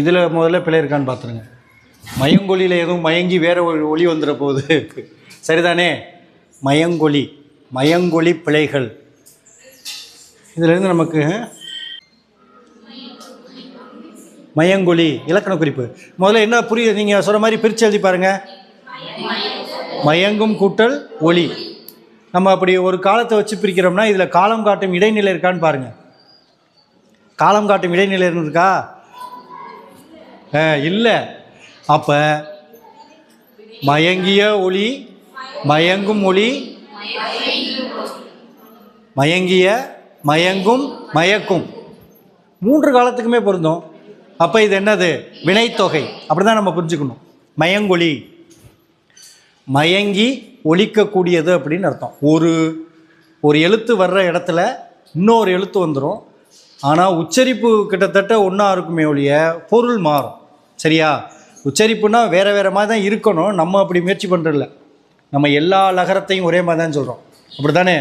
இதில் முதல்ல பிழை இருக்கான்னு பார்த்துருங்க மயங்கொலியில் எதுவும் மயங்கி வேறு ஒரு ஒளி வந்துட போகுது. சரிதானே? மயங்கொலி. மயங்கொலி பிழைகள். இதிலிருந்து நமக்கு மயங்கொலி இலக்கண குறிப்பு. முதல்ல என்ன புரியுது? நீங்கள் சொல்கிற மாதிரி பிரித்து எழுதி பாருங்கள் மயங்கும் கூட்டல் ஒளி. நம்ம அப்படி ஒரு காலத்தை வச்சு பிரிக்கிறோம்னா இதில் காலம் காட்டும் இடைநிலை இருக்கான்னு பாருங்கள் காலம் காட்டும் இடைநிலை இருக்கா? இல்லை. அப்போ மயங்கிய ஒளி மயங்கும் ஒளி மயங்கிய மயங்கும் மயக்கும். மூன்று காலத்துக்குமே பொருந்தும். அப்போ இது என்னது? வினைத்தொகை. அப்படி தான் நம்ம புரிஞ்சுக்கணும். மயங்கொலி மயங்கி ஒலிக்கக்கூடியது அப்படின்னு அர்த்தம். ஒரு ஒரு எழுத்து வர்ற இடத்துல இன்னொரு எழுத்து வந்துடும் ஆனால் உச்சரிப்பு கிட்டத்தட்ட ஒன்றா இருக்குமே ஒழிய பொருள் மாறும். சரியா? உச்சரிப்புனா வேறு வேறு மாதிரி தான் இருக்கணும். நம்ம அப்படி முயற்சி பண்ணுறதில்ல நம்ம எல்லா லகரத்தையும் ஒரே மாதிரி தான் சொல்கிறோம் அப்படி தானே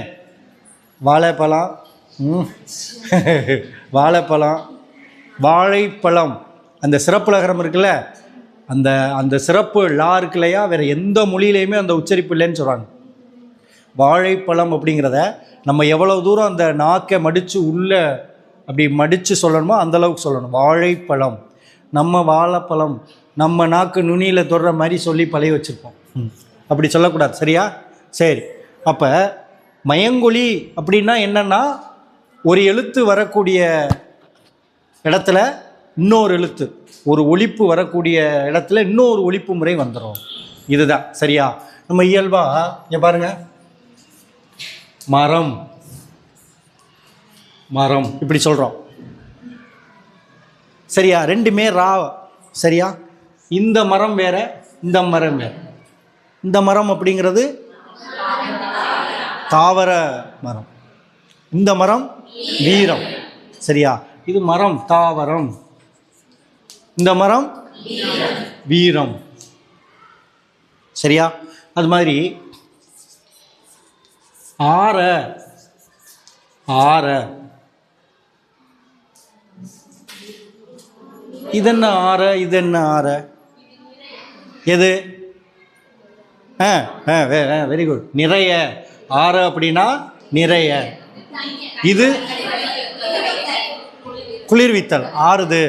வாழைப்பழம் ம். வாழைப்பழம் வாழைப்பழம். அந்த சிறப்பு லகரம் இருக்குல்ல? அந்த அந்த சிறப்பு லா இருக்கு இல்லையா? வேறு எந்த மொழியிலையுமே அந்த உச்சரிப்பு இல்லைன்னு சொல்கிறாங்க வாழைப்பழம் அப்படிங்கிறத நம்ம எவ்வளோ தூரம் அந்த நாக்கை மடித்து உள்ளே அப்படி மடித்து சொல்லணுமோ அந்தளவுக்கு சொல்லணும். வாழைப்பழம். நம்ம வாழைப்பழம் நம்ம நாக்கு நுனியில் தொடுற மாதிரி சொல்லி பழைய வச்சுருப்போம். ம். அப்படி சொல்லக்கூடாது. சரியா? சரி. அப்போ மயங்கொலி அப்படின்னா என்னென்னா ஒரு எழுத்து வரக்கூடிய இடத்துல இன்னொரு எழுத்து ஒரு ஒலிப்பு வரக்கூடிய இடத்துல இன்னொரு ஒலிப்பு முறை வந்துடும் இதுதான். சரியா? நம்ம இயல்பாக இங்கே பாருங்க. மரம். மரம். இப்படி சொல்கிறோம் சரியா? ரெண்டுமே ரா சரியா? இந்த மரம் வேற இந்த மரம் வேற. இந்த மரம் அப்படிங்கிறது தாவர மரம். இந்த மரம் வீரம். சரியா? இது மரம் தாவரம். இந்த மரம் வீரம். சரியா? அது மாதிரி ஆற ஆற இதென்ன ஆற இதென்ன ஆற? எது? ஆ ஆ வெரி குட் நிறைய. ஆற அப்படின்னா நிறைய. இது? குளிர்வித்தல். ஆறுது.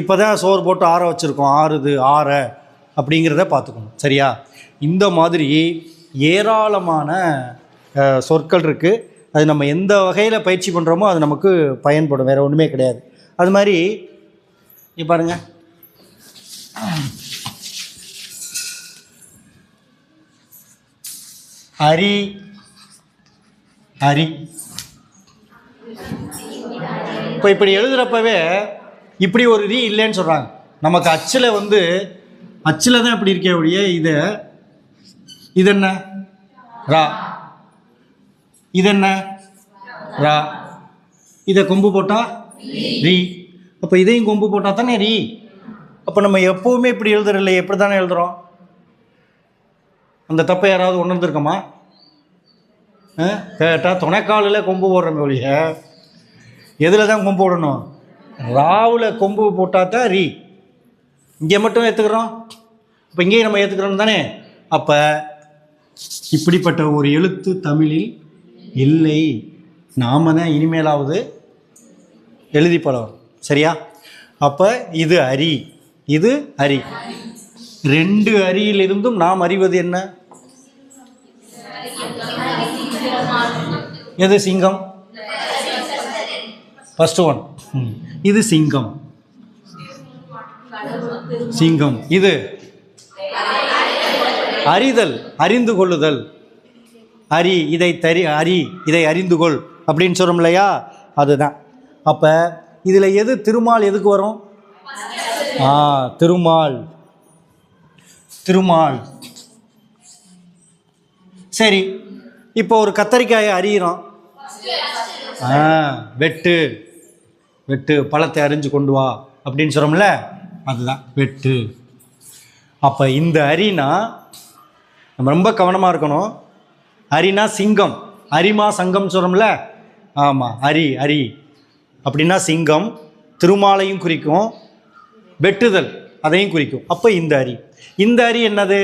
இப்போ தான் சோறு போட்டு ஆற வச்சுருக்கோம். ஆறுது ஆற அப்படிங்கிறத பார்த்துக்கணும். சரியா? இந்த மாதிரி ஏராளமான சொற்கள் இருக்குது அது நம்ம எந்த வகையில் பயிற்சி பண்ணுறோமோ அது நமக்கு பயன்படும். வேறு ஒன்றுமே கிடையாது. அது மாதிரி இங்க பாருங்க. ஹரி ஹரி. இப்போ இப்படி எழுதுகிறப்பவே இப்படி ஒரு ரீ இல்லைன்னு சொல்கிறாங்க நமக்கு அச்சில் வந்து அச்சில் தான் இப்படி இருக்கே ஒழிய இது இது என்ன ரா. இது என்ன ரா. இதை கொம்பு போட்டால் ரீ. அப்போ இதையும் கொம்பு போட்டால் தானே ரீ அப்போ நம்ம எப்போவுமே இப்படி எழுதுறதில்ல எப்படி தானே எழுதுகிறோம் அந்த தப்பை யாராவது உணர்ந்துருக்கோமா? கேட்டால் துணைக்காலில் கொம்பு போடுறோமே ஒழிய எதில் தான் கொம்பு போடணும்? ராவில் கொம்பு போட்டால் தான் ரீ இங்கே மட்டும் ஏற்றுக்கிறோம் இப்போ இங்கேயும் நம்ம ஏற்றுக்கிறோம் தானே? அப்போ இப்படிப்பட்ட ஒரு எழுத்து தமிழில் இல்லை. நாம தான் இனிமேலாவது எழுதி பழகும் சரியா? அப்போ இது அரி. இது அரி. ரெண்டு அரியிலிருந்தும் நாம் அறிவது என்ன? எது சிங்கம்? ஃபர்ஸ்ட் ஒன் இது சிங்கம். சிங்கம். இது அறிதல் அறிந்து கொள்ளுதல். அறி இதை தரி அறி இதை அறிந்து கொள் அப்படின்னு சொல்கிறோம் இல்லையா? அதுதான். அப்போ இதில் எது திருமால் எதுக்கு வரும்? ஆ திருமால். திருமால். சரி இப்போ ஒரு கத்தரிக்காயை அறியிறோம் ஆ வெட்டு. வெட்டு பழத்தை அரிஞ்சு கொண்டு வா அப்படின்னு சொல்கிறோம்ல அதுதான் வெட்டு. அப்போ இந்த அரினா நம்ம ரொம்ப கவனமாக இருக்கணும். அரினா சிங்கம். அரிமா சங்கம் சொல்கிறோம்ல ஆமாம் அரி அரி. அப்படின்னா சிங்கம் திருமாலையும் குறிக்கும் வெட்டுதல் அதையும் குறிக்கும். அப்போ இந்த அரி. இந்த அரி என்னது?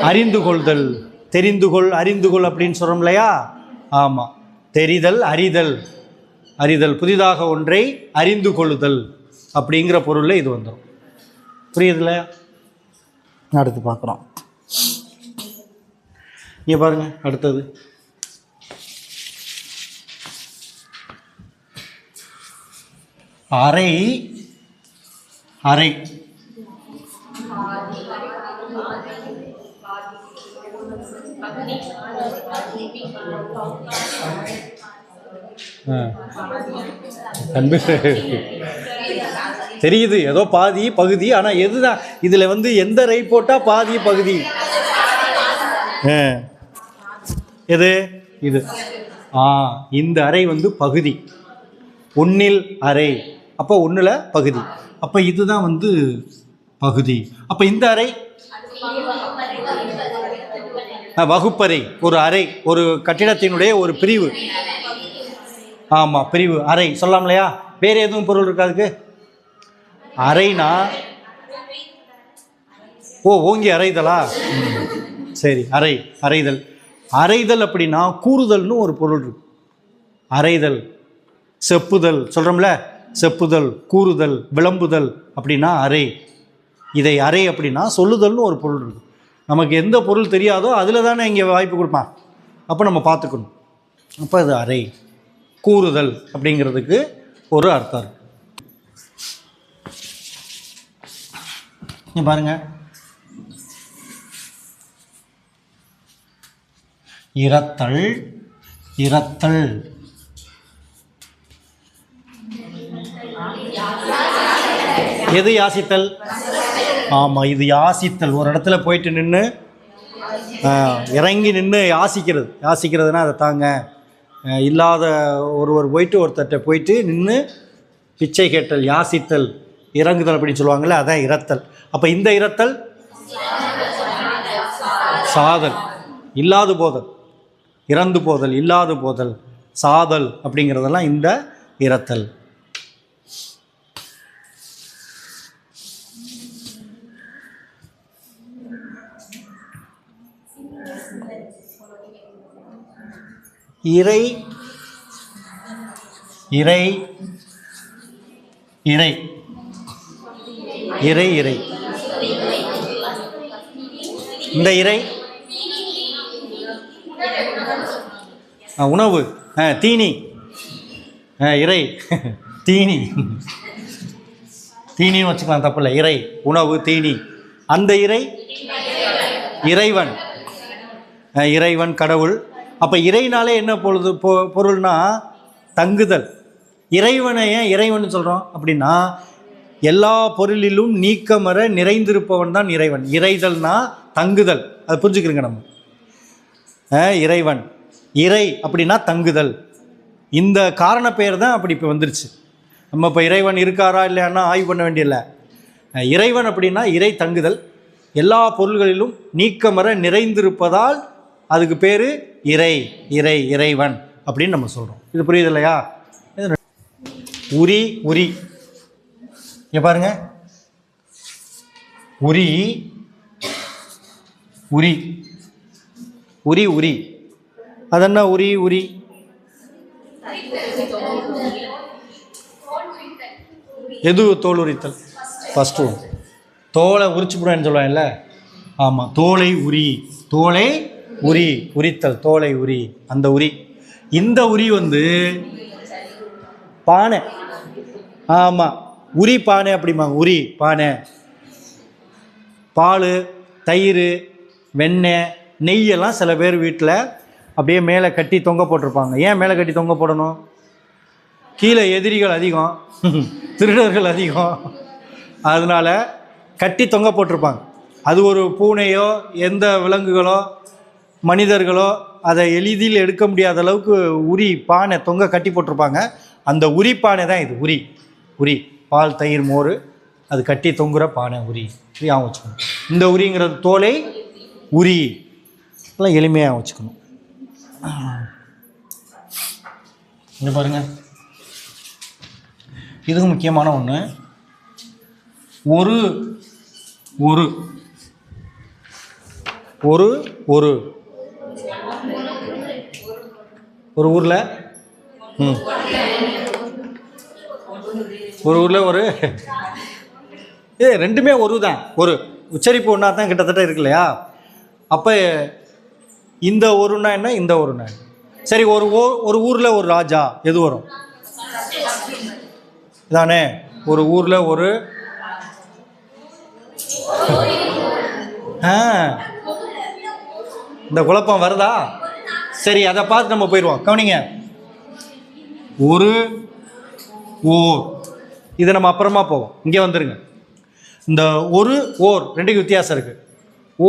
அறிந்து கொள்தல். தெரிந்து கொள் அறிந்து கொள் அப்படின்னு சொல்கிறோம் இல்லையா? ஆமாம் தெரிதல் அறிதல். அறிதல் புதிதாக ஒன்றை அறிந்து கொள்ளுதல் அப்படிங்கிற பொருளில் இது வந்துடும் புரியுதுல அடுத்து பார்க்குறோம். இங்கே பாருங்கள் அடுத்தது. அறை அறை அன்பு. தெரியுது ஏதோ பாதி பகுதி ஆனால் எதுதான்? இதில் வந்து எந்த ரை போட்டால் பாதி பகுதி? எது? இது. ஆ இந்த அறை வந்து பகுதி. ஒன்னில் அறை. அப்போ ஒன்றில் பகுதி. அப்போ இதுதான் வந்து பகுதி. அப்போ இந்த அறை? வகுப்பறை. ஒரு அறை. ஒரு கட்டிடத்தினுடைய ஒரு பிரிவு. ஆமாம் பிரிவு. அறை. சொல்லலாம் இல்லையா? வேறு எதுவும் பொருள் இருக்கா அதுக்கு? அறைனா? ஓ ஓங்கி அறைதலா? ம். சரி. அறை. அறைதல். அறைதல் அப்படின்னா கூறுதல்னு ஒரு பொருள் இருக்கு. அறைதல். செப்புதல். சொல்கிறோம்ல செப்புதல் கூறுதல் விளம்புதல் அப்படின்னா அறை. இதை அறை அப்படின்னா சொல்லுதல்னு ஒரு பொருள் இருக்கு. நமக்கு எந்த பொருள் தெரியாதோ அதில் தானே இங்கே வாய்ப்பு கொடுப்பான். அப்போ நம்ம பார்த்துக்கணும். அப்போ அது அறை. கூறுதல் அப்படிங்கிறதுக்கு ஒரு அர்த்தம் இருக்கு. இங்க பாருங்க. இரத்தல் இரத்தல். எது யாசித்தல்? ஆமாம் இது யாசித்தல். ஒரு இடத்துல போயிட்டு நின்று இறங்கி நின்று யாசிக்கிறது. யாசிக்கிறதுனா அதை தாங்க. இல்லாத ஒருவர் போயிட்டு ஒருத்தர்கிட்ட போயிட்டு நின்று பிச்சை கேட்டல் யாசித்தல் இறங்குதல் அப்படின்னு சொல்லுவாங்கள்ல அதான் இரத்தல். அப்போ இந்த இரத்தல்? சாதல். இல்லாது போதல். இறந்து போதல் இல்லாது போதல். சாதல் அப்படிங்கிறதெல்லாம் இந்த இரத்தல். இறை இறை இறை. இறை இறை. இந்த இறை உணவு ஆ, தீனி. ஆ, இறை. தீனி. தீனின்னு வச்சுக்கலாம் தப்பில்லை இறை உணவு தீனி. அந்த இறை இறைவன். இறைவன் கடவுள். அப்போ இறைனாலே என்ன பொழுது பொ பொருள்னா தங்குதல். இறைவனை ஏன் இறைவன் சொல்கிறோம் அப்படின்னா எல்லா பொருளிலும் நீக்கமர நிறைந்திருப்பவன் தான் இறைவன். இறைதல்னா தங்குதல். அதை புரிஞ்சுக்கிறோங்க நம்ம? ஆ, இறைவன். இறை அப்படின்னா தங்குதல். இந்த காரண பெயர் தான் அப்படி இப்போ வந்துருச்சு. நம்ம இப்போ இறைவன் இருக்காரா இல்லைன்னா ஆய்வு பண்ண வேண்டியதில்லை. இறைவன் அப்படின்னா இறை தங்குதல். எல்லா பொருள்களிலும் நீக்கமர நிறைந்திருப்பதால் அதுக்கு பேர் இறை இறை இறைவன் அப்படின்னு நம்ம சொல்கிறோம் இது புரியுது இல்லையா உரி உரி. இங்கே பாருங்க. உரி உரி. உரி உரி. அதென்ன உரி உரி? எது தோல் உரித்தல் ஃபஸ்ட்டு ஒன் தோலை உரிச்சு போடுவேன்னு சொல்லுவாங்கல்ல? ஆமாம் தோலை உரி. தோலை உரி உரித்தல் தோலை உரி அந்த உரி. இந்த உரி வந்து பானை. ஆமாம் உரி பானை அப்படிம்பாங்க உரி பானை. பால் தயிர் வெண்ணெய் நெய்யெல்லாம் சில பேர் வீட்டில் அப்படியே மேலே கட்டி தொங்க போட்டிருப்பாங்க. ஏன் மேலே கட்டி தொங்க போடணும்? கீழே எதிரிகள் அதிகம் திருடர்கள் அதிகம். அதனால் கட்டி தொங்க போட்டிருப்பாங்க. அது ஒரு பூனையோ எந்த விலங்குகளோ மனிதர்களோ அதை எளிதில் எடுக்க முடியாத அளவுக்கு உரி பானை தொங்க கட்டி போட்டிருப்பாங்க. அந்த உரி பானை தான் இது உரி. உரி. பால் தயிர் மோர் அது கட்டி தொங்குற பானை உரி. ஞாபகம் வச்சுக்கணும். இந்த உரிங்கிறது தோலை உரி. எல்லாம் எளிமையாக வச்சுக்கணும். இங்கே பாருங்க. இதுவும் முக்கியமான ஒன்று ஒரு ஒரு. ஒரு ஒரு. ஒரு ஊரில்? ம். ஒரு ஊரில் ஒரு ஏ ரெண்டுமே ஒரு தான். ஒரு உச்சரிப்பு ஒன்றா தான் கிட்டத்தட்ட இருக்கு இல்லையா? அப்போ இந்த ஒருனா என்ன? இந்த ஒருனா என்ன? சரி ஒரு ஓ ஒரு ஊரில் ஒரு ராஜா எது வரும்? தானே ஒரு ஊரில் ஒரு ஆ. இந்த குழப்பம் வருதா? சரி அதை பார்த்து நம்ம போயிடுவோம். கவனிங்க. ஒரு ஓர் இது நம்ம அப்புறமா போவோம். இங்கே வந்துருங்க. இந்த ஒரு ஓர் ரெண்டுக்கு வித்தியாசம் இருக்கு.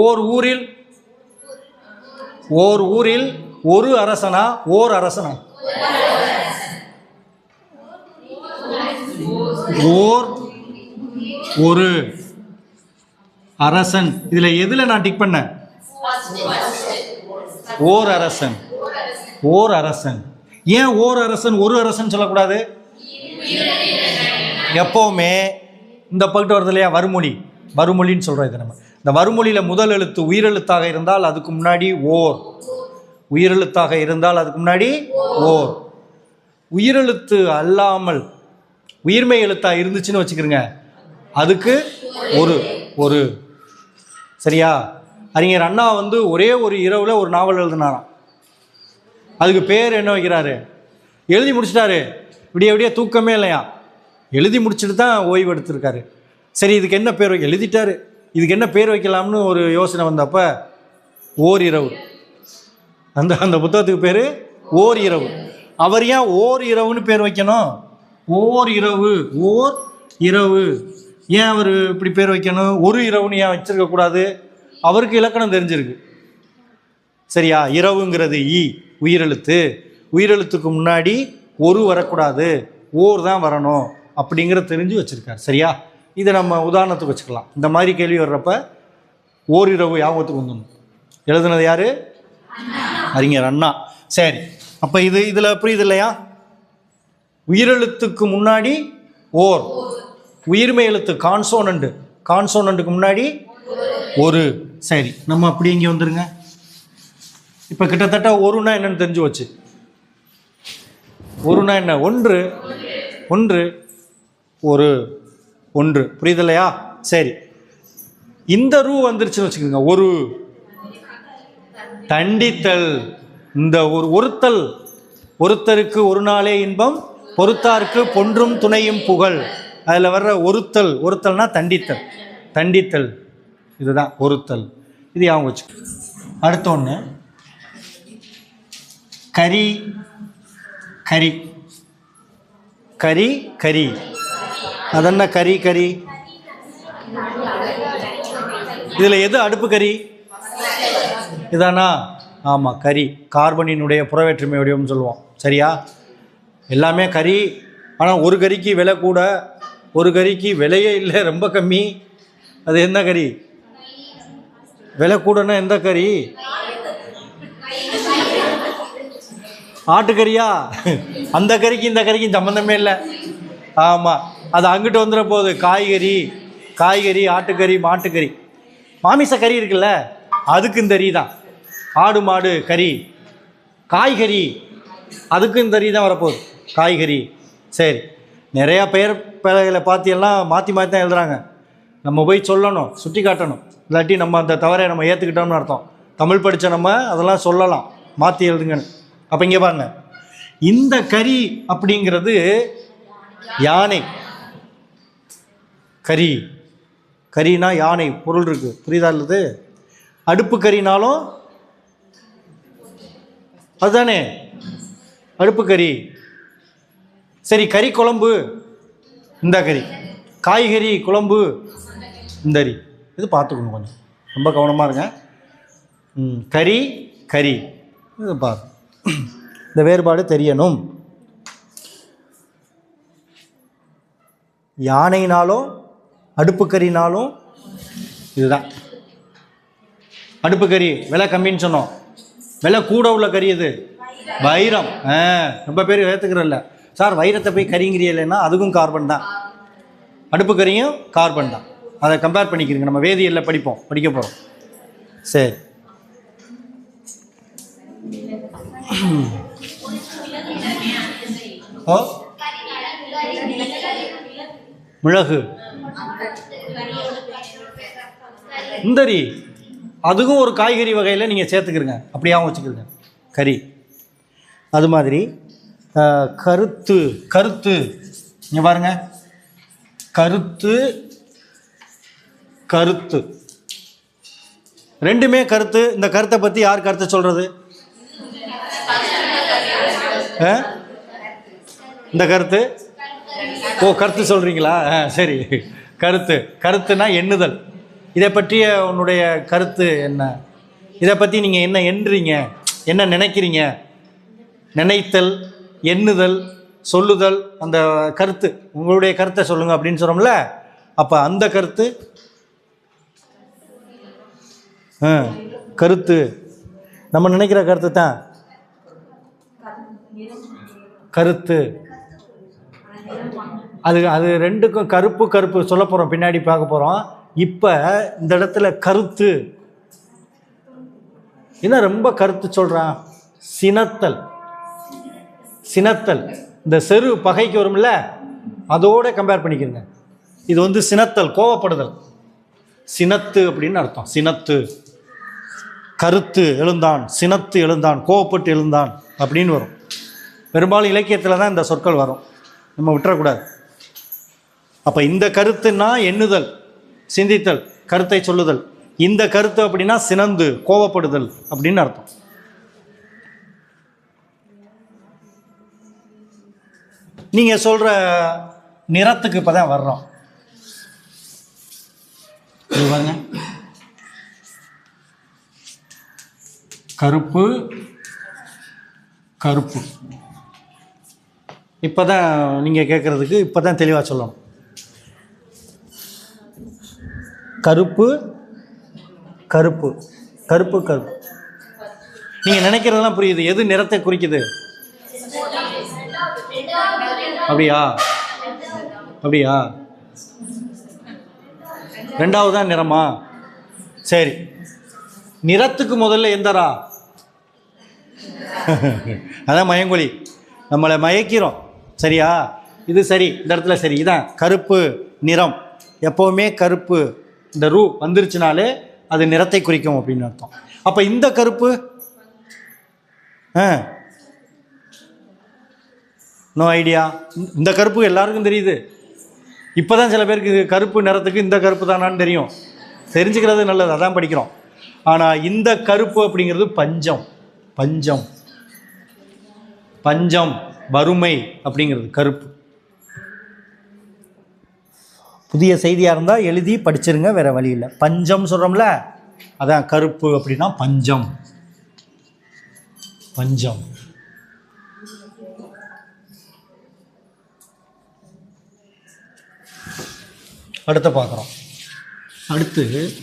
ஓர் ஊரில் ஓர் ஊரில் ஒரு அரசனா ஓர் அரசனா? ஓர் ஒரு அரசன். இதில் எதில் நான் டிக் பண்ணேன்? ஓர் அரசன். ஓர் அரசன். ஏன் ஓர் அரசன் ஒரு அரசன் சொல்லக்கூடாது? எப்போவுமே இந்த பக்கிட்டு வருது இல்லையா வறுமொழி. வறுமொழின்னு சொல்கிறோம் இது நம்ம. இந்த வறுமொழியில் முதல் எழுத்து உயிரெழுத்தாக இருந்தால் அதுக்கு முன்னாடி ஓர். உயிரெழுத்தாக இருந்தால் அதுக்கு முன்னாடி ஓர். உயிரெழுத்து அல்லாமல் உயிர்மை எழுத்தாக இருந்துச்சுன்னு வச்சுக்கிறோங்க. அதுக்கு ஒரு ஒரு. சரியா? அறிஞர் அண்ணா வந்து ஒரே ஒரு இரவில் ஒரு நாவல் எழுதினாராம். அதுக்கு பேர் என்ன வைக்கிறாரு? எழுதி முடிச்சிட்டாரு. விடிய விடிய தூக்கமே இல்லையா? எழுதி முடிச்சுட்டு தான் ஓய்வு எடுத்திருக்காரு. சரி இதுக்கு என்ன பேர் வைக்க எழுதிட்டாரு. இதுக்கு என்ன பேர் வைக்கலாம்னு ஒரு யோசனை வந்தப்போ ஓர் இரவு அந்த அந்த புத்தகத்துக்கு பேர் ஓர் இரவு அவர் ஏன் ஓர் இரவுன்னு பேர் வைக்கணும்? ஓர் இரவு ஓர் இரவு. ஏன் அவர் இப்படி பேர் வைக்கணும்? ஒரு இரவுன்னு ஏன் வச்சுருக்கக்கூடாது? அவருக்கு இலக்கணம் தெரிஞ்சிருக்கு. சரியா? இரவுங்கிறது ஈ உயிரெழுத்து. உயிரெழுத்துக்கு முன்னாடி ஒரு வரக்கூடாது. ஓர் தான் வரணும் அப்படிங்கிற தெரிஞ்சு வச்சுருக்கார். சரியா? இதை நம்ம உதாரணத்துக்கு வச்சுக்கலாம். இந்த மாதிரி கேள்வி வர்றப்ப ஓரிரவு ஞாபகத்துக்கு வந்துடணும். எழுதுனது யாரு? அறிஞர் அண்ணா. சரி. அப்போ இது இதில் புரியுது இல்லையா? உயிரெழுத்துக்கு முன்னாடி ஓர். உயிர்மை எழுத்து கான்சோனண்டு கான்சோனண்டுக்கு முன்னாடி ஒரு சரி நம்ம அப்படி இங்கே வந்துருங்க. இப்போ கிட்டத்தட்ட ஒருனா என்னன்னு தெரிஞ்சு வச்சு ஒருனா என்ன? ஒன்று. ஒன்று. ஒரு. ஒன்று. புரியுதில்லையா? சரி. இந்த ரூ வந்துருச்சுன்னு வச்சுக்கோங்க. ஒரு. தண்டித்தல். இந்த ஒரு ஒருத்தல். ஒருத்தருக்கு ஒரு நாளே இன்பம் பொறுத்தாருக்கு பொன்றும் துணையும் புகழ். அதில் வர்ற ஒருத்தல் ஒருத்தல்னா தண்டித்தல். தண்டித்தல். இதுதான் பொருத்தல். இது யாவும் வச்சு. அடுத்த ஒன்று கரி கரி கரி கரி அதென்ன கரி கரி இதில் எது அடுப்பு கறி? இதானா? ஆமாம் கறி. கார்பனினுடைய புறவேற்றுமை வடிவம்னு சொல்லுவோம். சரியா? எல்லாமே கறி. ஆனால் ஒரு கறிக்கு விலை கூட ஒரு கறிக்கு விலையே இல்லை ரொம்ப கம்மி. அது என்ன கறி? விலை கூடன்னா எந்த கறி? ஆட்டுக்கறியா? அந்த கறிக்கு இந்த கறிக்கும் சம்மந்தமே இல்லை. ஆமாம் அது அங்கிட்டு வந்துட போகுது காய்கறி காய்கறி ஆட்டுக்கறி மாட்டுக்கறி. மாமிச கறி இருக்குல்ல அதுக்கு இந்த கறி தான் ஆடு மாடு கறி. காய்கறி அதுக்கும் இந்த தான் வரப்போகுது. காய்கறி. சரி. நிறையா பெயர் பிழைகளை பார்த்தியெல்லாம் மாற்றி மாற்றி தான் எழுதுறாங்க. நம்ம போய் சொல்லணும் சுட்டி காட்டணும் இல்லாட்டி நம்ம அந்த தவறை நம்ம ஏற்றுக்கிட்டோம்னு அர்த்தம். தமிழ் படித்த நம்ம அதெல்லாம் சொல்லலாம். மாற்றி எழுதுங்கன்னு. அப்போ இங்கே பாருங்க. இந்த கறி அப்படிங்கிறது யானை. கறி கறினா யானை. பொருள் இருக்குது புரியுதா இல்லது? அடுப்பு கறினாலும் அதுதானே. அடுப்பு கறி சரி கறி குழம்பு. இந்த கறி. காய்கறி குழம்பு. இந்த கறி. இது பார்த்துக்கணும் கொஞ்சம். ரொம்ப கவனமாக இருங்க. ம், கறி கறி இது பாரு இந்த வேறுபாடு தெரியணும். யானைனாலும் அடுப்புக்கறினாலும் இதுதான். அடுப்பு கறி விலை கம்மின்னு சொன்னோம். விலை கூட உள்ள கறி இது வைரம். ஆ ரொம்ப பேர் ஏற்றுக்கிறல்ல சார் வைரத்தை போய் கறிங்கிறீங்களேன்னா அதுக்கும் கார்பன் தான். அடுப்பு கார்பன் தான். அதை கம்பேர் பண்ணிக்கிறீங்க நம்ம வேதியியலில் படிப்போம். படிக்க போகிறோம் சரி. ஓ. மிளகு. முந்தரி. அதுவும் ஒரு காய்கறி வகையில் நீங்கள் சேர்த்துக்கிறங்க அப்படியாகவும் வச்சுக்கிறங்க கறி. அது மாதிரி கருத்து கருத்து. இங்கே பாருங்கள் கருத்து கருத்து. ரெண்டுமே கருத்து. இந்த கருத்தை பற்றி யார் கருத்தை சொல்கிறது இந்த கருத்து? ஓ கருத்து சொல்கிறீங்களா ஆ சரி. கருத்து. கருத்துனா எண்ணுதல். இதை பற்றிய உன்னுடைய கருத்து என்ன? இதை பற்றி நீங்கள் என்ன எண்ணுறீங்க என்ன நினைக்கிறீங்க? நினைத்தல் எண்ணுதல் சொல்லுதல் அந்த கருத்து. உங்களுடைய கருத்தை சொல்லுங்கள் அப்படின்னு சொல்கிறோம்ல அப்போ அந்த கருத்து கருத்து. நம்ம நினைக்கிற கருத்து தான். கருத்து. அது அது ரெண்டுக்கும் கருப்பு கருப்பு சொல்ல போகிறோம் பின்னாடி பார்க்க போகிறோம் இப்போ இந்த இடத்துல கருத்து. என்ன ரொம்ப கருத்து சொல்கிறான் சினத்தல். சினத்தல். இந்த செரு பகைக்கு வரும்ல அதோட கம்பேர் பண்ணிக்கிறங்க இது வந்து சினத்தல் கோவப்படுதல். சினத்து அப்படின்னு அர்த்தம். சினத்து. கருத்து எழுந்தான் சினத்து எழுந்தான் கோவப்பட்டு எழுந்தான் அப்படின்னு வரும். பெரும்பாலும் இலக்கியத்தில் தான் இந்த சொற்கள் வரும். நம்ம விட்டுறக்கூடாது. அப்போ இந்த கருத்துன்னா எண்ணுதல் சிந்தித்தல் கருத்தை சொல்லுதல். இந்த கருத்து அப்படின்னா சினந்து கோவப்படுதல் அப்படின்னு அர்த்தம். நீங்கள் சொல்கிற நிறத்துக்கு இப்போ தான் வர்றோம். இது பாருங்க. கருப்பு கருப்பு. இப்போ தான் நீங்கள் கேட்குறதுக்கு இப்போ தான் தெளிவாக சொல்லணும். கருப்பு கருப்பு. கருப்பு கருப்பு. நீங்கள் நினைக்கிறதெல்லாம் புரியுது. எது நிறத்தை குறிக்குது? அப்படியா? அப்படியா? ரெண்டாவது தான் நிறமா? சரி. நிறத்துக்கு முதல்ல எந்தரா? அதான் மயங்கொலி. நம்மளை மயக்கிறோம். சரியா? இது சரி. இந்த இடத்துல சரி. இதான் கருப்பு நிறம். எப்போவுமே கருப்பு இந்த ரூ வந்துருச்சுனாலே அது நிறத்தை குறிக்கும் அப்படின்னு அர்த்தம். அப்போ இந்த கருப்பு? ஆ. நோ ஐடியா இந்த கருப்பு எல்லாருக்கும் தெரியுது. இப்போ தான் சில பேருக்கு இது கருப்பு நிறத்துக்கு இந்த கருப்பு தானான்னு தெரியும். தெரிஞ்சுக்கிறது நல்லது. அதான் படிக்கிறோம். ஆனால் இந்த கருப்பு அப்படிங்கிறது பஞ்சம். பஞ்சம். பஞ்சம் வறுமை அப்படிங்கிறது கருப்பு. புதிய செய்தியாக இருந்தால் எழுதி படிச்சிருங்க வேறு வழி இல்லை. பஞ்சம் சொல்கிறோம்ல அதான் கருப்பு அப்படின்னா பஞ்சம். பஞ்சம். அடுத்த பார்க்குறோம். அடுத்து